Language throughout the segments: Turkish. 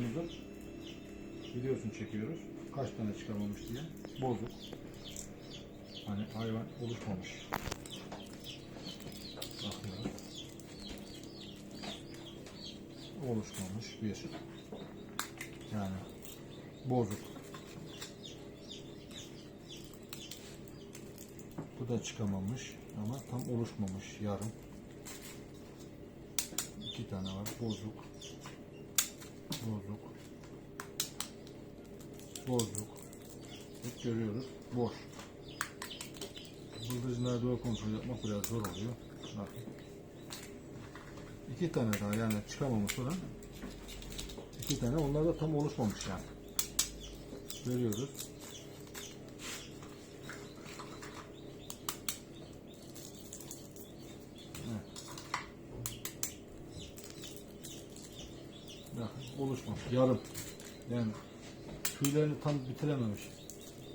tavuklarımızın videosunu çekiyoruz. Kaç tane çıkamamış diye. Bozuk. Hani hayvan oluşmamış. Bakıyoruz. Oluşmamış bir. Yani bozuk. Bu da çıkamamış ama tam oluşmamış yarım. İki tane var. Bozuk. Bozuk. Bozuk. Hep görüyoruz. Boş. Bıldırcınları doğru kontrol yapmak biraz zor oluyor. Bakın. İki tane daha yani çıkamamış olan iki tane onlar da tam oluşmamış yani. Görüyoruz. Bakın oluşmamış. Yarım. Yani tüylerini tam bitirememiş.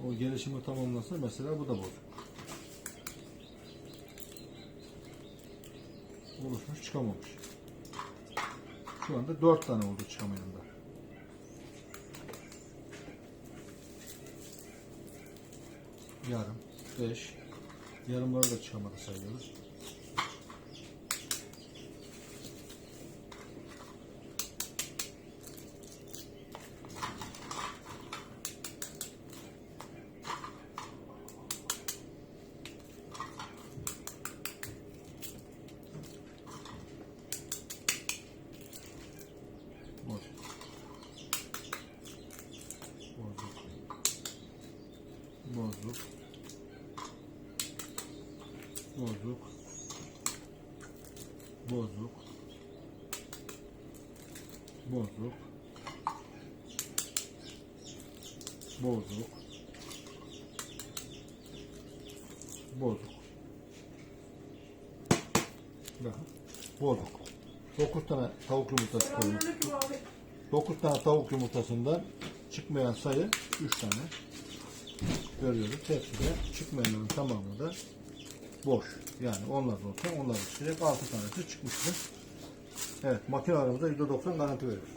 O gelişimi tamamlasa mesela bu da bozuk. Oluşmuş çıkamamış. Şu anda dört tane oldu çıkamayan da. Yarım, beş. Yarımları da çıkamadı sayıyoruz. Boş. Bozuk. Bozuk. Bozuk. Bozuk. Bozuk. Bozuk. Bozuk. Bakın. Bozuk. 9 tane tavuk yumurtası koymuş. Selamünaleyküm abi. 9 tane tavuk yumurtasından çıkmayan sayı 3 tane görüyoruz. Hepsi de çıkmayanların tamamı da boş. Yani onlar da olsa onlar da çıkacak. 6 tanesi çıkmıştır. Evet makine aramızda %90 garanti veriyor.